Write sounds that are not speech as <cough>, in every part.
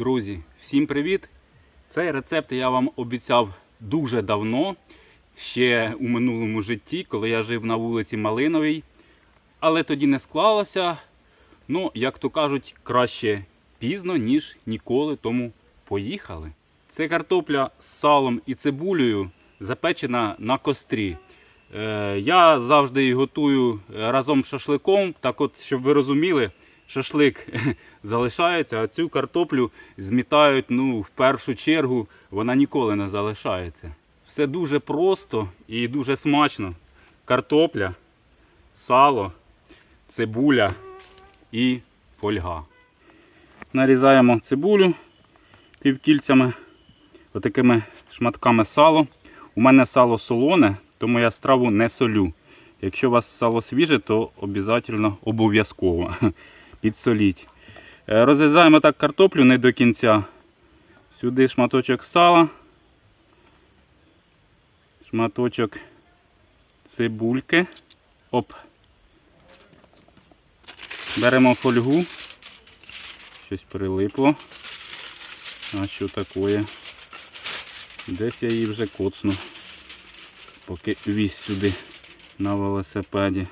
Друзі, всім привіт! Цей рецепт я вам обіцяв дуже давно, ще у минулому житті, коли я жив на вулиці Малиновій. Але тоді не склалося. Ну, як то кажуть, краще пізно, ніж ніколи, тому поїхали. Це картопля з салом і цибулею, запечена на кострі. Е, я завжди її готую разом з шашликом. Так от, щоб ви розуміли, шашлик <laughs> залишається, а цю картоплю змітають ну, в першу чергу, вона ніколи не залишається. Все дуже просто і дуже смачно. Картопля, сало, цибуля і фольга. Нарізаємо цибулю півкільцями, отакими шматками сало. У мене сало солоне, тому я страву не солю. Якщо у вас сало свіже, то обов'язково <laughs> підсоліть. Е, Розрізаємо так картоплю не до кінця. Сюди шматочок сала, шматочок цибульки. Оп. Беремо фольгу. Щось прилипло. А що таке? Десь я її вже коцну, поки віз сюди на велосипеді.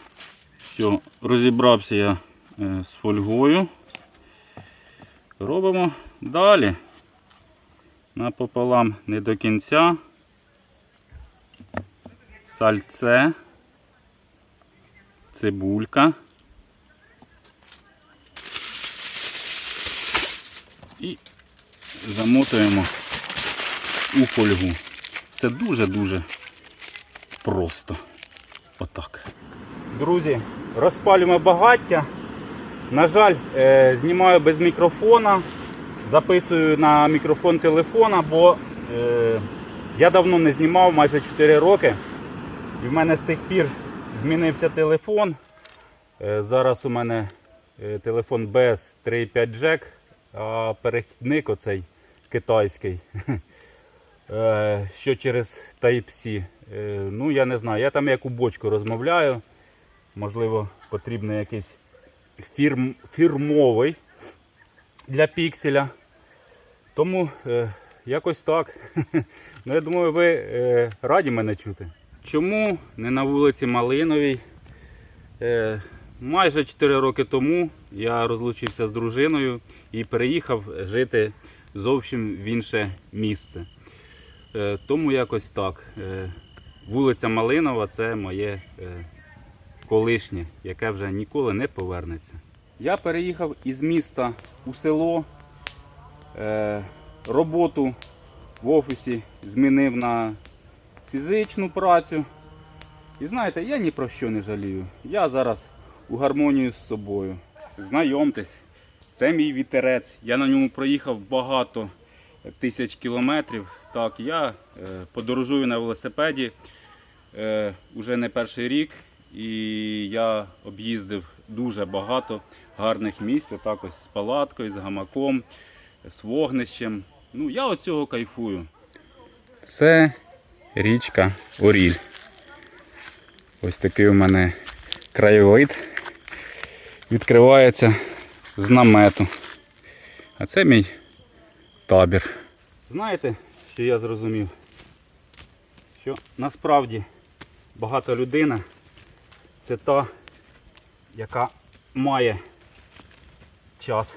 Все, розібрався я з фольгою. Робимо далі. Напополам не до кінця. Сальце, цибулька. І замотуємо у фольгу. Все дуже-дуже просто. Отак. Друзі, розпалюємо багаття. На жаль, е, знімаю без мікрофона, записую на мікрофон телефона, бо е, я давно не знімав, майже 4 роки. І в мене з тих пір змінився телефон. Е, зараз у мене телефон без 3.5 Jack, а перехідник оцей китайський. <laughs> Що через Type-C. Ну, я не знаю. Я там як у бочку розмовляю. Можливо, потрібно якийсь фірм, фірмовий для пікселя. Тому е, якось так. <laughs> ну, я думаю, ви е, раді мене чути. Чому не на вулиці Малиновій? Е, майже 4 роки тому я розлучився з дружиною і переїхав жити зовсім в інше місце. Е, Тому якось так. Е, Вулиця Малинова це моє е, колишнє, яке вже ніколи не повернеться. Я переїхав із міста у село. Е, Роботу в офісі змінив на фізичну працю. І знаєте, я ні про що не жалію. Я зараз у гармонію з собою. Знайомтесь, це мій вітерець. Я на ньому проїхав багато тисяч кілометрів. Так, я е, подорожую на велосипеді е, уже не перший рік, і я об'їздив дуже багато гарних місць, отак ось з палаткою, з гамаком, з вогнищем. Ну, я від цього кайфую. Це річка Оріль. Ось такий у мене краєвид. Відкривається з намету. А це мій табір. Знаєте, що я зрозумів? Що насправді багата людина це та, яка має час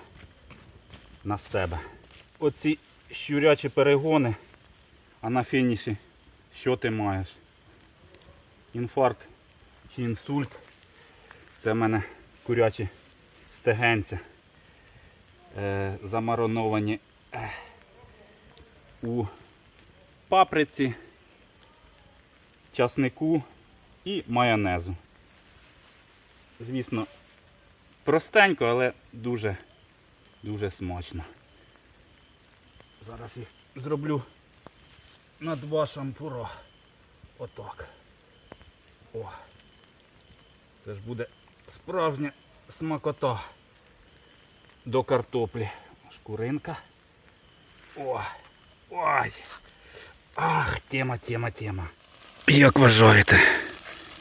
на себе. Оці щурячі перегони, а на фініші що ти маєш? Інфаркт чи інсульт. Це в мене курячі стегенця. Е, замароновані е, у паприці, часнику і майонезу. Звісно, простенько, але дуже, дуже смачно. Зараз їх зроблю на два шампура. Отак. О. Це ж буде справжня смакота до картоплі. Шкуринка. О! Ой! Ах, тема, тема, тема. Як вважаєте,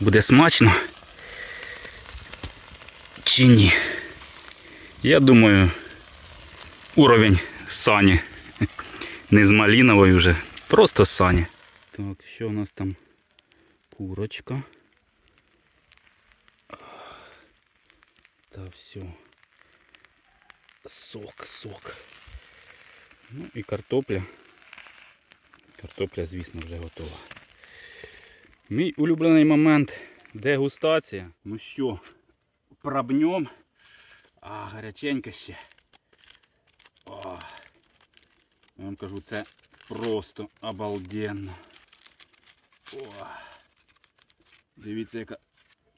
буде смачно? Чи ні? Я думаю, уровень сані. Не з маліновою вже, просто сані. Так, що у нас там? Курочка. Та все. Сок, сок. Ну і картопля. Картопля, звісно, вже готова. Мій улюблений момент дегустація. Ну що, пробнем. А, гаряченька ще. О, я вам кажу, це просто обалденно. О, дивіться, яка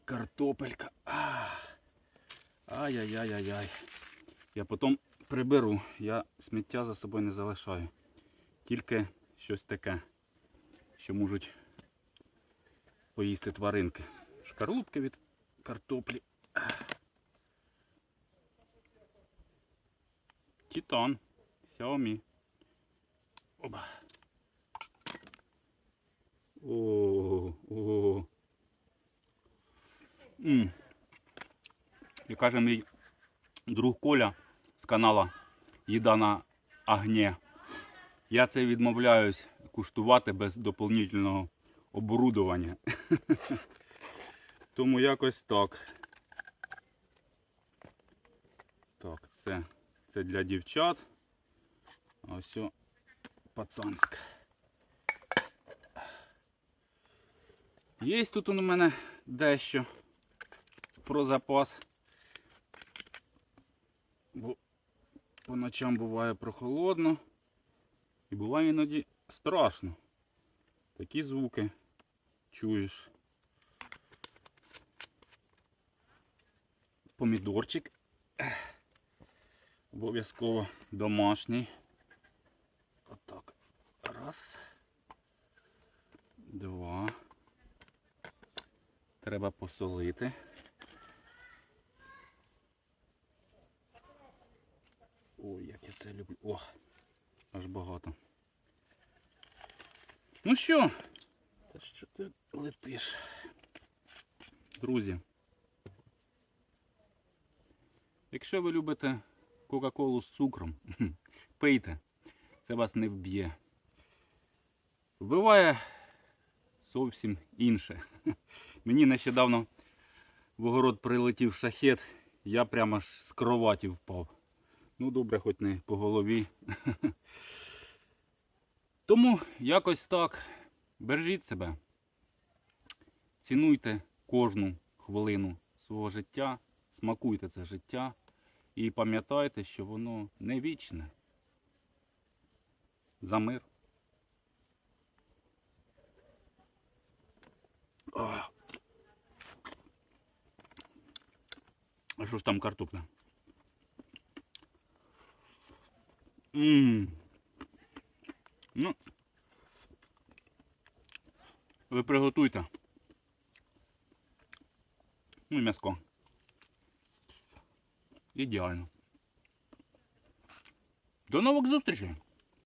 картопелька. Ай-яй-яй-яй-яй. Я потім приберу. Я сміття за собою не залишаю. Тільки щось таке, що можуть поїсти тваринки. Шкарлупки від картоплі. Титан. Xiaomi. Оба. О, о. М. І каже мій друг Коля з канала Їда на огні. Я це відмовляюсь куштувати без доповнительного оборудування. <laughs> Тому якось так. Так, це, це для дівчат. А ось пацанська. Є тут у мене дещо про запас. Бо по ночам буває прохолодно. І буває іноді страшно. Такі звуки чуєш. Помідорчик. Обов'язково домашній. Отак. Раз. Два. Треба посолити. Ой, як я це люблю. О, аж багато. Ну що? Та що ти летиш? Друзі. Якщо ви любите Кока-Колу з цукром, пийте. Це вас не вб'є. Вбиває зовсім інше. Мені нещодавно в огород прилетів шахет, я прямо аж з кроваті впав. Ну, добре, хоч не по голові. <laughs> Тому якось так. Бережіть себе. Цінуйте кожну хвилину свого життя, смакуйте це життя і пам'ятайте, що воно не вічне. За мир. А що ж там картопля? Ммм. Ну. Ви приготуйте. Ну і м'яско. Ідеально. До нових зустрічей!